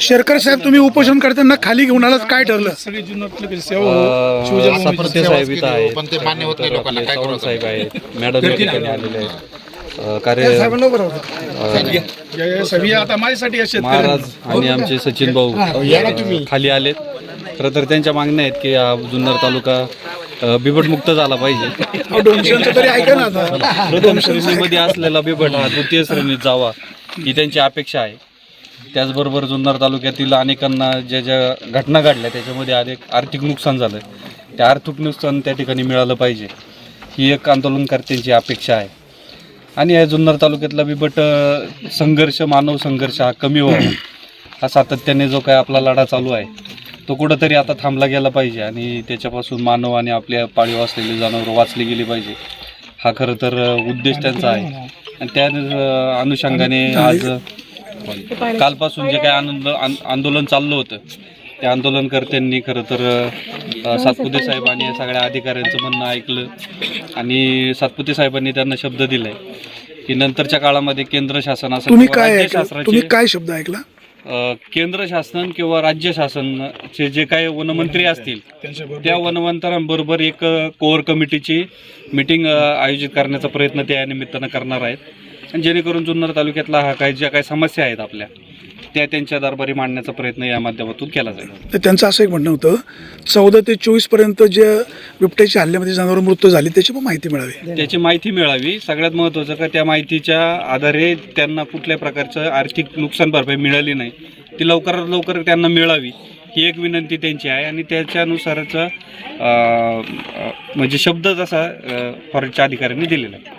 शेरकर साहेब तुम्ही उपोषण करताना खाली घेऊन आलात काय ठरलं? सगळी जुन्नर सेवा हो साहेब इथं आहेत. पण ते मान्य होत नाही तर लोकांना, आपले काय चव्हाण करू साहेब आहेत मॅडम या ठिकाणी आलेले आहेत. अ, कार्य या- या सगळी आता माझ्यासाठी असे महाराज आणि आमचे सचिन भाऊ अ, खाली आलेत. खरं तर त्यांच्या मागण्या आहेत की हा जुन्नर तालुका अ, बिबटमुक्त झाला पाहिजे. अहो, डोमशेंचं तरी ऐका ना आता. प्रथम श्रेणीमध्ये असलेला बिबट हा द्वितीय श्रेणीत जावा ही त्यांची अपेक्षा आहे. त्याचबरोबर जुन्नर तालुक्यातील अनेकांना ज्या ज्या घटना घडल्या त्याच्यामध्ये अनेक आर्थिक नुकसान झालं. ते आर्थिक नुकसान त्या ठिकाणी मिळालं पाहिजे. ही एक आंदोलनकर्त्यांची अपेक्षा आहे. आणि या जुन्नर तालुक्यातला बिबट संघर्ष मानव संघर्ष हा कमी व्हावा. हा सातत्याने जो काय आपला लढा चालू आहे तो कुठंतरी आता थांबला गेला पाहिजे आणि त्याच्यापासून मानव आणि आपल्या पाळीव असलेले जनावरं वाचली गेली पाहिजे. हा खरं तर उद्देश त्यांचा आहे. आणि त्या अनुषंगाने आज कालपासून जे काय आनंद आन- आंदोलन चाललं होतं त्या आंदोलनकर्त्यांनी खरं तर सातपुते साहेब आणि या सगळ्या अधिकाऱ्यांचं म्हणणं ऐकलं आणि सातपुते साहेबांनी त्यांना शब्द दिलाय की नंतरच्या काळामध्ये केंद्र शासन असं तुम्ही किंवा काय शासनाचे- शब्द ऐकला? केंद्र शासन किंवा राज्य शासनचे जे काही वनमंत्री असतील त्या वनमंत्र्यांबरोबर एक कोअर कमिटीची मिटिंग आयोजित करण्याचा प्रयत्न त्या निमित्तानं करणार आहेत. आणि जेणेकरून जुन्नर तालुक्यातला हा काही ज्या काही समस्या आहेत आपल्या त्या त्यांच्या दरबारी मांडण्याचा प्रयत्न या माध्यमातून केला जाईल. तर त्यांचं असं एक म्हणणं होतं चौदा ते चोवीसपर्यंत जे बिबट्याच्या हल्ल्यामध्ये जनावर मृत्यू झाली त्याची पण माहिती मिळावी. त्याची माहिती मिळावी. सगळ्यात महत्त्वाचं का त्या माहितीच्या आधारे त्यांना कुठल्या प्रकारचं आर्थिक नुकसान भरपाई मिळाली नाही. ती लवकरात लवकर त्यांना मिळावी ही एक विनंती त्यांची आहे. आणि त्याच्यानुसारच म्हणजे शब्द जसा फॉरेस्टच्या अधिकाऱ्यांनी दिलेला आहे.